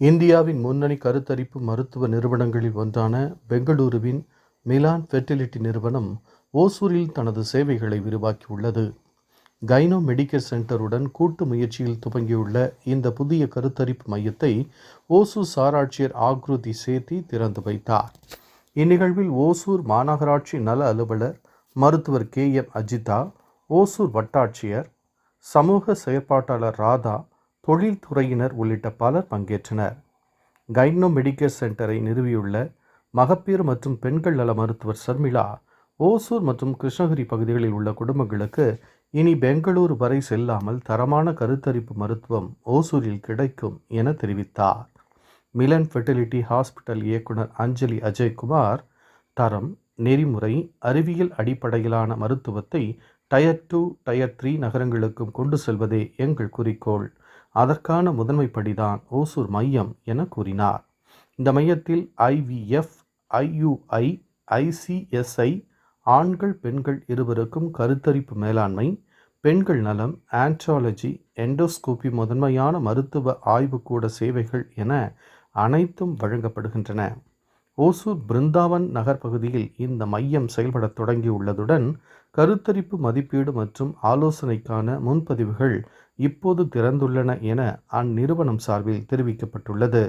இந்தியாவின் முன்னணி கருத்தரிப்பு மருத்துவ நிறுவனங்களில் ஒன்றான பெங்களூருவின் மிலான் ஃபெர்டிலிட்டி நிறுவனம் ஓசூரில் தனது சேவைகளை விரிவாக்கியுள்ளது. கைனோ மெடிக்கல் சென்டருடன் கூட்டு முயற்சியில் துவங்கியுள்ள இந்த புதிய கருத்தரிப்பு மையத்தை ஓசூர் சாராட்சியர் ஆக்ருதி சேத்தி திறந்து வைத்தார். இந்நிகழ்வில் ஓசூர் மாநகராட்சி நல அலுவலர் மருத்துவர் கே எம் அஜிதா ஓசூர் வட்டாட்சியர் சமூக செயற்பாட்டாளர் ராதா தொழில்துறையினர் உள்ளிட்ட பலர் பங்கேற்றனர். கைனோ மெடிக்கல் சென்டரை நிறுவியுள்ள மகப்பேறு மற்றும் பெண்கள் நல மருத்துவர் சர்மிளா ஓசூர் மற்றும் கிருஷ்ணகிரி பகுதிகளில் உள்ள குடும்பங்களுக்கு இனி பெங்களூரு வரை செல்லாமல் தரமான கருத்தரிப்பு மருத்துவம் ஓசூரில் கிடைக்கும் என தெரிவித்தார். மிலன் ஃபெர்டிலிட்டி ஹாஸ்பிட்டல் இயக்குனர் அஞ்சலி அஜய்குமார் தரம் நெறிமுறை அறிவியல் அடிப்படையிலான மருத்துவத்தை டயர் டூ டயர் த்ரீ நகரங்களுக்கும் கொண்டு செல்வதே எங்கள் குறிக்கோள். அதற்கான முதன்மைப்படிதான் ஓசூர் மையம் என கூறினார். இந்த மையத்தில் ஐவிஎஃப் ஐயுஐ ஐசிஎஸ்ஐ ஆண்கள் பெண்கள் இருவருக்கும் கருத்தரிப்பு மேலாண்மை பெண்கள் நலம் ஆன்ட்ராலஜி எண்டோஸ்கோபி முதன்மையான மருத்துவ ஆய்வுக்கூட சேவைகள் என அனைத்தும் வழங்கப்படுகின்றன. ஓசூர் பிருந்தாவன் நகர் பகுதியில் இந்த மையம் செயல்படத் தொடங்கியுள்ளதுடன் கருத்தரிப்பு மதிப்பீடு மற்றும் ஆலோசனைக்கான முன்பதிவுகள் இப்போது திறந்துள்ளன என அந்நிறுவனம் சார்பில் தெரிவிக்கப்பட்டுள்ளது.